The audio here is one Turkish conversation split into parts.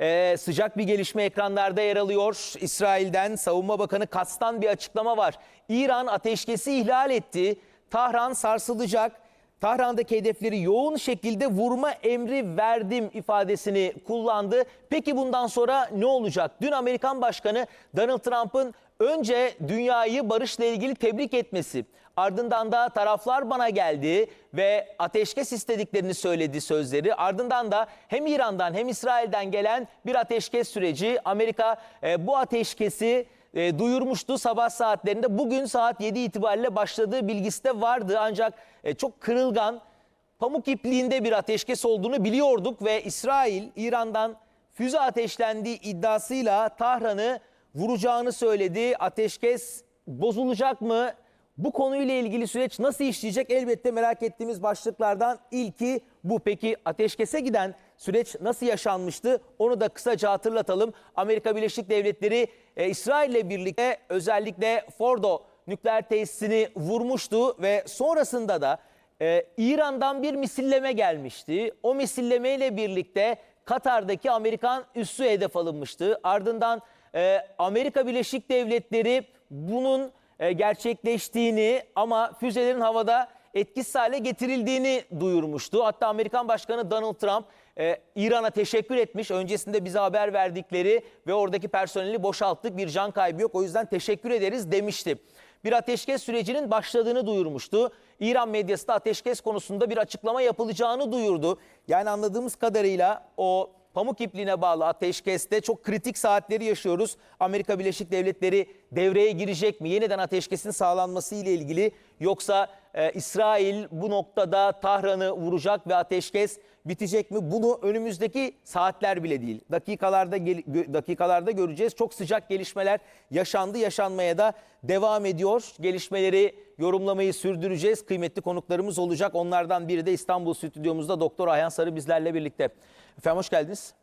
Ee, sıcak bir gelişme ekranlarda yer alıyor. İsrail'den Savunma Bakanı Katz'tan bir açıklama var. İran ateşkesi ihlal etti. Tahran sarsılacak. Tahran'daki hedefleri yoğun şekilde vurma emri verdim ifadesini kullandı. Peki bundan sonra ne olacak? Dün Amerikan Başkanı Donald Trump'ın önce dünyayı barışla ilgili tebrik etmesi, ardından da taraflar bana geldi ve ateşkes istediklerini söyledi sözleri. Ardından da hem İran'dan hem İsrail'den gelen bir ateşkes süreci. Amerika e, bu ateşkesi e, duyurmuştu sabah saatlerinde. Bugün saat 7 itibariyle başladığı bilgisi de vardı ancak e, çok kırılgan, pamuk ipliğinde bir ateşkes olduğunu biliyorduk ve İsrail İran'dan füze ateşlendiği iddiasıyla Tahran'ı vuracağını söyledi. Ateşkes bozulacak mı? Bu konuyla ilgili süreç nasıl işleyecek? Elbette merak ettiğimiz başlıklardan ilki bu. Peki ateşkese giden süreç nasıl yaşanmıştı? Onu da kısaca hatırlatalım. Amerika Birleşik Devletleri e, İsrail ile birlikte özellikle Fordo nükleer tesisini vurmuştu ve sonrasında da e, İran'dan bir misilleme gelmişti. O misillemeyle birlikte Katar'daki Amerikan üssü hedef alınmıştı. Ardından e, Amerika Birleşik Devletleri bunun e, gerçekleştiğini ama füzelerin havada etkisiz hale getirildiğini duyurmuştu. Hatta Amerikan Başkanı Donald Trump e, İran'a teşekkür etmiş. Öncesinde bize haber verdikleri ve oradaki personeli boşalttık. Bir can kaybı yok. O yüzden teşekkür ederiz demişti. Bir ateşkes sürecinin başladığını duyurmuştu. İran medyası da ateşkes konusunda bir açıklama yapılacağını duyurdu. Yani anladığımız kadarıyla o pamuk ipliğine bağlı ateşkeste çok kritik saatleri yaşıyoruz. Amerika Birleşik Devletleri devreye girecek mi? Yeniden ateşkesin sağlanması ile ilgili yoksa e, İsrail bu noktada Tahran'ı vuracak ve ateşkes bitecek mi? Bunu önümüzdeki saatler bile değil. Dakikalarda dakikalarda göreceğiz. Çok sıcak gelişmeler yaşandı, yaşanmaya da devam ediyor. Gelişmeleri yorumlamayı sürdüreceğiz. Kıymetli konuklarımız olacak. Onlardan biri de İstanbul stüdyomuzda Doktor Ayhan Sarı bizlerle birlikte. Efendim hoş geldiniz.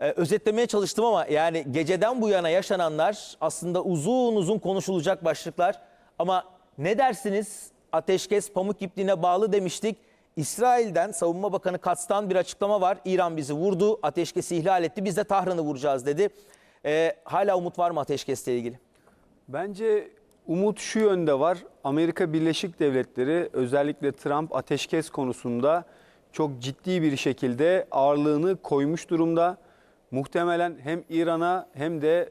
Ee, özetlemeye çalıştım ama yani geceden bu yana yaşananlar aslında uzun uzun konuşulacak başlıklar. Ama ne dersiniz? Ateşkes pamuk ipliğine bağlı demiştik. İsrail'den Savunma Bakanı Katz'tan bir açıklama var. İran bizi vurdu, ateşkesi ihlal etti. Biz de Tahran'ı vuracağız dedi. Ee, hala umut var mı ateşkesle ilgili? Bence umut şu yönde var. Amerika Birleşik Devletleri özellikle Trump ateşkes konusunda çok ciddi bir şekilde ağırlığını koymuş durumda. Muhtemelen hem İran'a hem de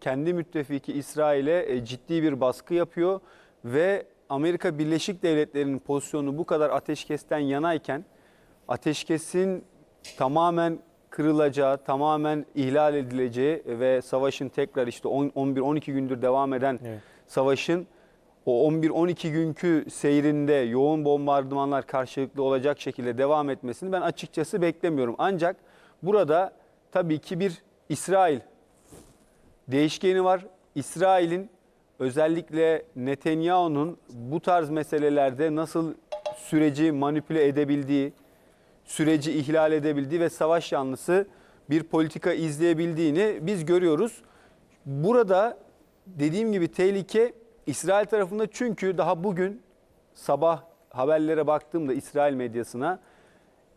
kendi müttefiki İsrail'e e, ciddi bir baskı yapıyor ve Amerika Birleşik Devletleri'nin pozisyonu bu kadar ateşkesten yanayken ateşkesin tamamen kırılacağı, tamamen ihlal edileceği ve savaşın tekrar işte 11-12 gündür devam eden Evet. savaşın o 11-12 günkü seyrinde yoğun bombardımanlar karşılıklı olacak şekilde devam etmesini ben açıkçası beklemiyorum. Ancak burada tabii ki bir İsrail değişkeni var. İsrail'in özellikle Netanyahu'nun bu tarz meselelerde nasıl süreci manipüle edebildiği, süreci ihlal edebildiği ve savaş yanlısı bir politika izleyebildiğini biz görüyoruz. Burada dediğim gibi tehlike İsrail tarafında çünkü daha bugün sabah haberlere baktığımda İsrail medyasına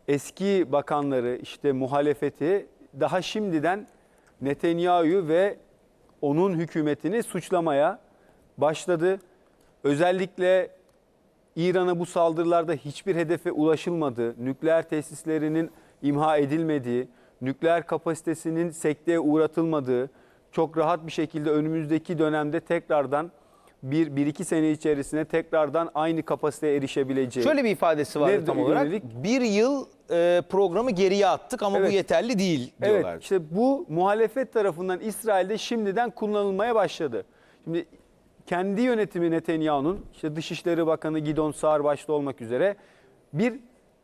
eski bakanları işte muhalefeti daha şimdiden Netanyahu'yu ve onun hükümetini suçlamaya başladı. Özellikle İran'a bu saldırılarda hiçbir hedefe ulaşılmadığı, nükleer tesislerinin imha edilmediği, nükleer kapasitesinin sekteye uğratılmadığı, çok rahat bir şekilde önümüzdeki dönemde tekrardan bir, bir iki sene içerisinde tekrardan aynı kapasiteye erişebileceği. Şöyle bir ifadesi vardı Nerede tam olarak. yönelik? Bir yıl e, programı geriye attık ama bu Evet. yeterli değil diyorlar. Evet işte bu muhalefet tarafından İsrail'de şimdiden kullanılmaya başladı. Şimdi kendi yönetimi Netanyahu'nun işte Dışişleri Bakanı Gidon Saar başta olmak üzere bir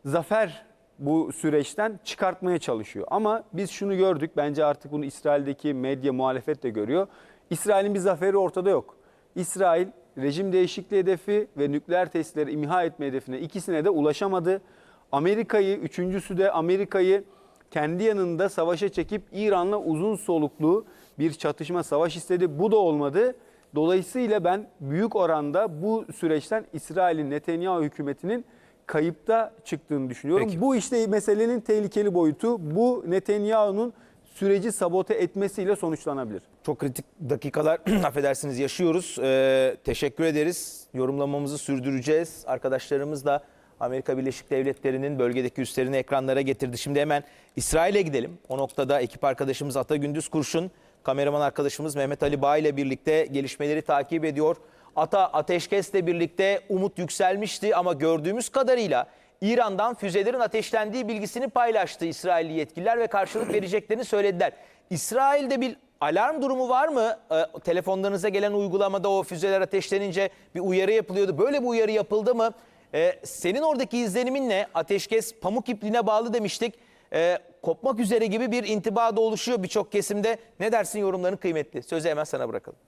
zafer bu süreçten çıkartmaya çalışıyor. Ama biz şunu gördük bence artık bunu İsrail'deki medya muhalefet de görüyor. İsrail'in bir zaferi ortada yok. İsrail rejim değişikliği hedefi ve nükleer tesisleri imha etme hedefine ikisine de ulaşamadı. Amerika'yı, üçüncüsü de Amerika'yı kendi yanında savaşa çekip İran'la uzun soluklu bir çatışma savaş istedi. Bu da olmadı. Dolayısıyla ben büyük oranda bu süreçten İsrail'in Netanyahu hükümetinin kayıpta çıktığını düşünüyorum. Peki. Bu işte meselenin tehlikeli boyutu. Bu Netanyahu'nun süreci sabote etmesiyle sonuçlanabilir. Çok kritik dakikalar affedersiniz yaşıyoruz. Ee, teşekkür ederiz. Yorumlamamızı sürdüreceğiz. Arkadaşlarımız da Amerika Birleşik Devletleri'nin bölgedeki üslerini ekranlara getirdi. Şimdi hemen İsrail'e gidelim. O noktada ekip arkadaşımız Ata Gündüz Kurşun, kameraman arkadaşımız Mehmet Ali Bağ ile birlikte gelişmeleri takip ediyor. Ata ateşkesle birlikte umut yükselmişti ama gördüğümüz kadarıyla İran'dan füzelerin ateşlendiği bilgisini paylaştı İsrailli yetkililer ve karşılık vereceklerini söylediler. İsrail'de bir alarm durumu var mı? Ee, telefonlarınıza gelen uygulamada o füzeler ateşlenince bir uyarı yapılıyordu. Böyle bir uyarı yapıldı mı? Ee, senin oradaki izlenimin ne? Ateşkes pamuk ipliğine bağlı demiştik. Ee, kopmak üzere gibi bir intiba da oluşuyor birçok kesimde. Ne dersin yorumların kıymetli? Sözü hemen sana bırakalım.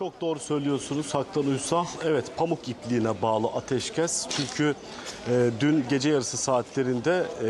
Çok doğru söylüyorsunuz Haktan Uysal. Evet pamuk ipliğine bağlı ateşkes. Çünkü e, dün gece yarısı saatlerinde e,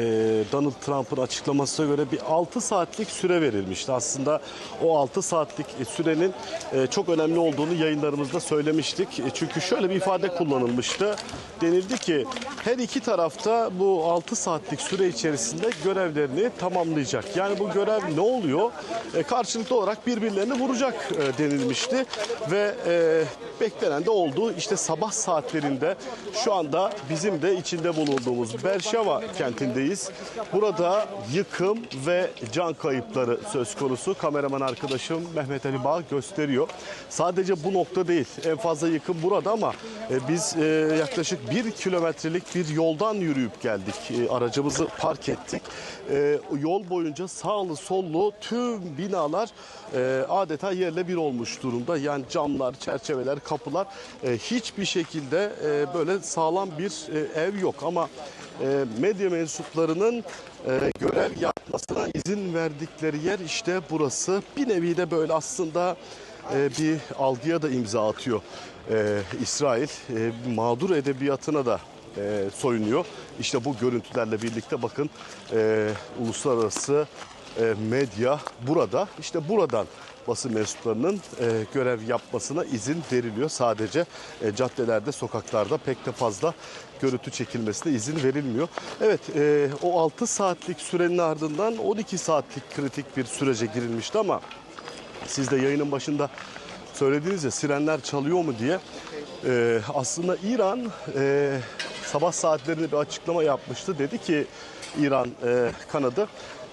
Donald Trump'ın açıklamasına göre bir 6 saatlik süre verilmişti. Aslında o 6 saatlik sürenin e, çok önemli olduğunu yayınlarımızda söylemiştik. E, çünkü şöyle bir ifade kullanılmıştı. Denildi ki her iki tarafta bu 6 saatlik süre içerisinde görevlerini tamamlayacak. Yani bu görev ne oluyor? E, karşılıklı olarak birbirlerini vuracak e, denilmişti ve e, beklenen de oldu. İşte sabah saatlerinde şu anda bizim de içinde bulunduğumuz Berşeva kentindeyiz. Burada yıkım ve can kayıpları söz konusu. Kameraman arkadaşım Mehmet Ali Bağ gösteriyor. Sadece bu nokta değil. En fazla yıkım burada ama e, biz e, yaklaşık bir kilometrelik bir yoldan yürüyüp geldik. E, aracımızı park ettik. E, yol boyunca sağlı sollu tüm binalar e, adeta yerle bir olmuş durumda. Yani camlar, çerçeveler, kapılar e, hiçbir şekilde e, böyle sağlam bir e, ev yok. Ama e, medya mensuplarının e, görev yapmasına izin verdikleri yer işte burası. Bir nevi de böyle aslında e, bir algıya da imza atıyor e, İsrail. E, mağdur edebiyatına da e, soyunuyor. İşte bu görüntülerle birlikte bakın e, uluslararası e, medya burada. İşte buradan basın mensuplarının e, görev yapmasına izin veriliyor. Sadece e, caddelerde, sokaklarda pek de fazla görüntü çekilmesine izin verilmiyor. Evet, e, o 6 saatlik sürenin ardından 12 saatlik kritik bir sürece girilmişti ama siz de yayının başında söylediğiniz ya sirenler çalıyor mu diye. Ee, aslında İran e, sabah saatlerinde bir açıklama yapmıştı. Dedi ki İran e, kanadı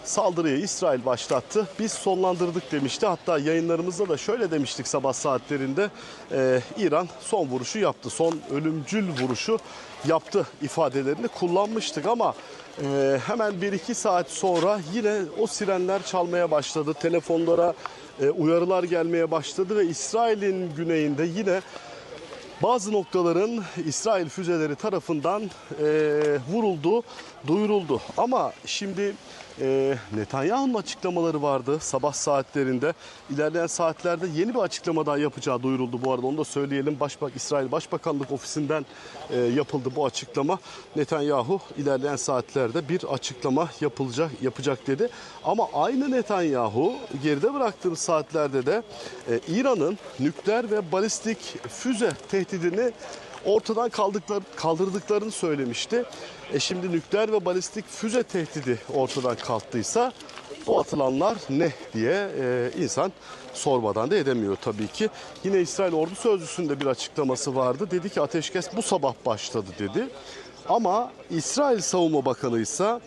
saldırıyı İsrail başlattı. Biz sonlandırdık demişti. Hatta yayınlarımızda da şöyle demiştik sabah saatlerinde. e, İran son vuruşu yaptı. Son ölümcül vuruşu yaptı ifadelerini kullanmıştık ama e, hemen 1-2 saat sonra yine o sirenler çalmaya başladı. Telefonlara e, uyarılar gelmeye başladı ve İsrail'in güneyinde yine bazı noktaların İsrail füzeleri tarafından e, vuruldu, duyuruldu. Ama şimdi e, Netanyahu'nun açıklamaları vardı sabah saatlerinde. İlerleyen saatlerde yeni bir açıklama daha yapacağı duyuruldu bu arada. Onu da söyleyelim. Başbak İsrail Başbakanlık Ofisi'nden e, yapıldı bu açıklama. Netanyahu ilerleyen saatlerde bir açıklama yapılacak yapacak dedi. Ama aynı Netanyahu geride bıraktığımız saatlerde de e, İran'ın nükleer ve balistik füze tehdidini ortadan kaldıklar, kaldırdıklarını söylemişti. E şimdi nükleer ve balistik füze tehdidi ortadan kalktıysa bu atılanlar ne diye e, insan sormadan da edemiyor tabii ki. Yine İsrail Ordu Sözcüsü'nde bir açıklaması vardı. Dedi ki ateşkes bu sabah başladı dedi. Ama İsrail Savunma Bakanı ise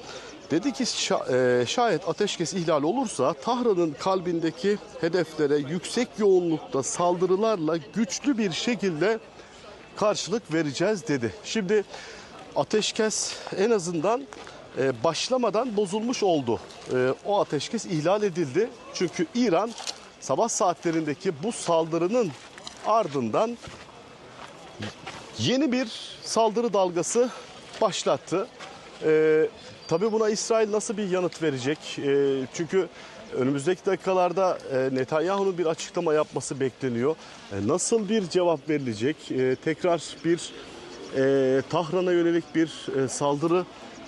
Dedi ki e, şayet ateşkes ihlal olursa Tahran'ın kalbindeki hedeflere yüksek yoğunlukta saldırılarla güçlü bir şekilde karşılık vereceğiz dedi. Şimdi ateşkes en azından e, başlamadan bozulmuş oldu. E, o ateşkes ihlal edildi. Çünkü İran sabah saatlerindeki bu saldırının ardından yeni bir saldırı dalgası başlattı. Ee, tabii buna İsrail nasıl bir yanıt verecek? Ee, çünkü önümüzdeki dakikalarda e, Netanyahu'nun bir açıklama yapması bekleniyor. E, nasıl bir cevap verilecek? E, tekrar bir Tahran'a yönelik bir saldırı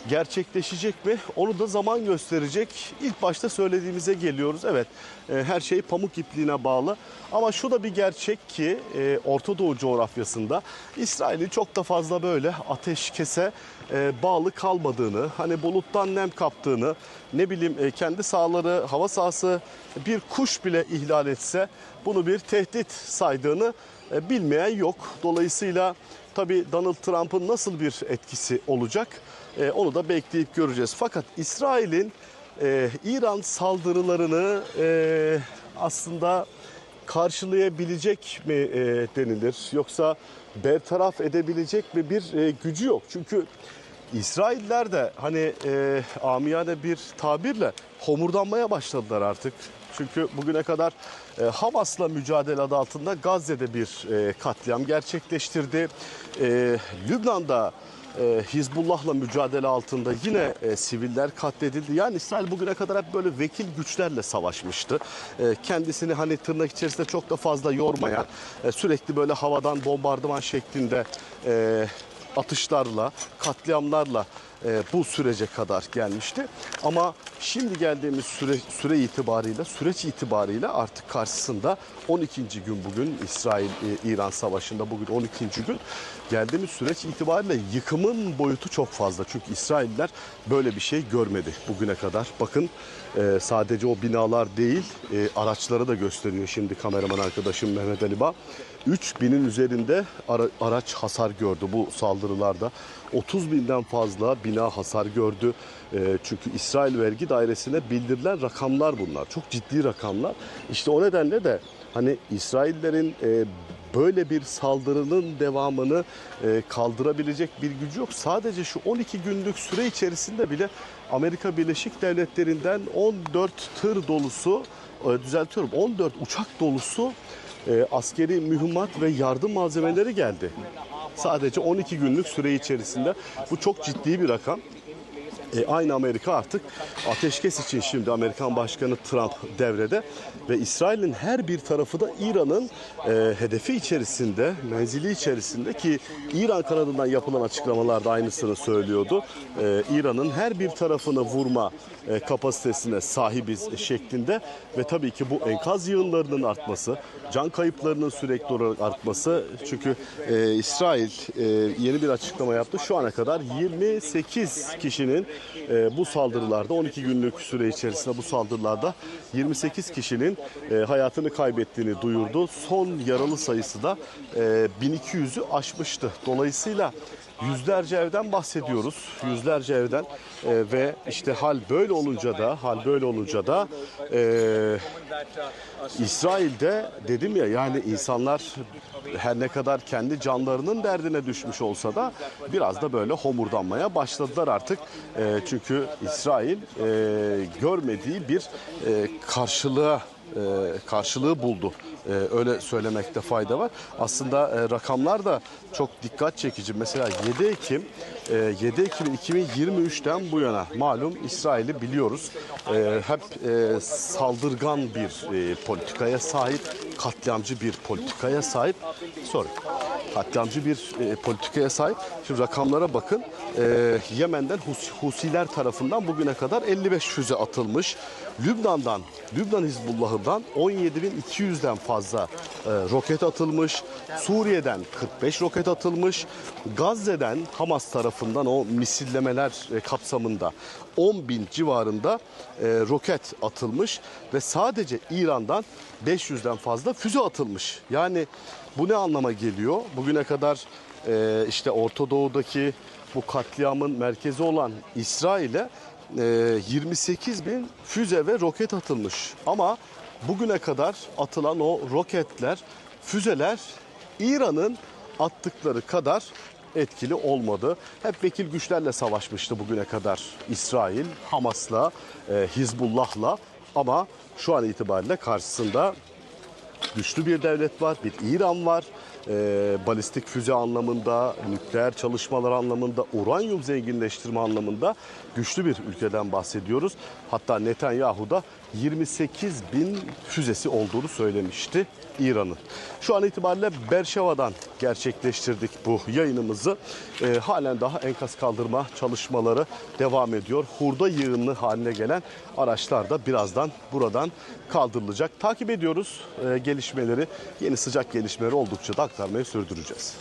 gerçekleşecek mi? Onu da zaman gösterecek. İlk başta söylediğimize geliyoruz. Evet e, her şey pamuk ipliğine bağlı. Ama şu da bir gerçek ki e, Orta Doğu coğrafyasında İsrail'in çok da fazla böyle ateşkese e, bağlı kalmadığını, hani buluttan nem kaptığını, ne bileyim kendi sahaları, hava sahası bir kuş bile ihlal etse bunu bir tehdit saydığını bilmeyen yok. Dolayısıyla tabii Donald Trump'ın nasıl bir etkisi olacak e, onu da bekleyip göreceğiz. Fakat İsrail'in e, İran saldırılarını e, aslında karşılayabilecek mi e, denilir yoksa bertaraf edebilecek mi bir e, gücü yok. Çünkü İsrailler de hani e, amiyane bir tabirle homurdanmaya başladılar artık. Çünkü bugüne kadar e, Hamas'la mücadele adı altında Gazze'de bir e, katliam gerçekleştirdi. E, Lübnan'da e, Hizbullah'la mücadele altında yine e, siviller katledildi. Yani İsrail bugüne kadar hep böyle vekil güçlerle savaşmıştı. E, kendisini hani tırnak içerisinde çok da fazla yormayan, e, sürekli böyle havadan bombardıman şeklinde e, atışlarla, katliamlarla e, bu sürece kadar gelmişti. Ama şimdi geldiğimiz süre, süre itibariyle, süreç itibariyle artık karşısında 12. gün bugün İsrail-İran savaşında bugün 12. gün geldiğimiz süreç itibariyle yıkımın boyutu çok fazla. Çünkü İsrailler böyle bir şey görmedi bugüne kadar. Bakın e, sadece o binalar değil e, araçları da gösteriyor şimdi kameraman arkadaşım Mehmet Ali Bağ. 3000'in üzerinde ara- araç hasar gördü bu saldırılarda. 30 binden fazla bina hasar gördü. E, çünkü İsrail Vergi Dairesi'ne bildirilen rakamlar bunlar. Çok ciddi rakamlar. İşte o nedenle de hani İsraillerin e, böyle bir saldırının devamını e, kaldırabilecek bir gücü yok. Sadece şu 12 günlük süre içerisinde bile Amerika Birleşik Devletleri'nden 14 tır dolusu e, düzeltiyorum 14 uçak dolusu e, askeri mühimmat ve yardım malzemeleri geldi. Sadece 12 günlük süre içerisinde bu çok ciddi bir rakam. E, aynı Amerika artık ateşkes için şimdi Amerikan Başkanı Trump devrede ve İsrail'in her bir tarafı da İran'ın e, hedefi içerisinde, menzili içerisinde ki İran kanadından yapılan açıklamalarda aynısını söylüyordu. E, İran'ın her bir tarafını vurma e, kapasitesine sahibiz şeklinde ve tabii ki bu enkaz yığınlarının artması, can kayıplarının sürekli olarak artması çünkü e, İsrail e, yeni bir açıklama yaptı. Şu ana kadar 28 kişinin e, bu saldırılarda 12 günlük süre içerisinde bu saldırılarda 28 kişinin e, hayatını kaybettiğini duyurdu. Son yaralı sayısı da e, 1200'ü aşmıştı. Dolayısıyla yüzlerce evden bahsediyoruz. Yüzlerce evden E, ve işte hal böyle olunca da hal böyle olunca da e, İsrail'de dedim ya yani insanlar her ne kadar kendi canlarının derdine düşmüş olsa da biraz da böyle homurdanmaya başladılar artık. E, çünkü İsrail e, görmediği bir e, karşılığa e, karşılığı buldu. E, öyle söylemekte fayda var. Aslında e, rakamlar da çok dikkat çekici. Mesela 7 Ekim e, 7 Ekim 2023'ten bu yana malum İsrail'i biliyoruz. E, hep e, saldırgan bir e, politikaya sahip, katliamcı bir politikaya sahip. Sorry. Katliamcı bir e, politikaya sahip. Şimdi rakamlara bakın. E, Yemen'den Hus- Husiler tarafından bugüne kadar 55 füze atılmış. Lübnan'dan, Lübnan Hizbullah'ından 17.200'den fazla e, roket atılmış. Suriye'den 45 roket atılmış. Gazze'den Hamas tarafından o misillemeler e, kapsamında 10 bin civarında e, roket atılmış ve sadece İran'dan 500'den fazla füze atılmış. Yani bu ne anlama geliyor? Bugüne kadar e, işte Orta Doğu'daki bu katliamın merkezi olan İsrail'e e, 28 bin füze ve roket atılmış. Ama bugüne kadar atılan o roketler, füzeler İran'ın attıkları kadar etkili olmadı. Hep vekil güçlerle savaşmıştı bugüne kadar İsrail, Hamas'la, e, Hizbullah'la ama şu an itibariyle karşısında güçlü bir devlet var, bir İran var. Ee, balistik füze anlamında, nükleer çalışmalar anlamında, uranyum zenginleştirme anlamında güçlü bir ülkeden bahsediyoruz. Hatta Netanyahu da 28 bin füzesi olduğunu söylemişti İran'ın. Şu an itibariyle Berşeva'dan gerçekleştirdik bu yayınımızı. Ee, halen daha enkaz kaldırma çalışmaları devam ediyor. Hurda yığını haline gelen araçlar da birazdan buradan kaldırılacak. Takip ediyoruz e, gelişmeleri. Yeni sıcak gelişmeleri oldukça da aktarmayı sürdüreceğiz.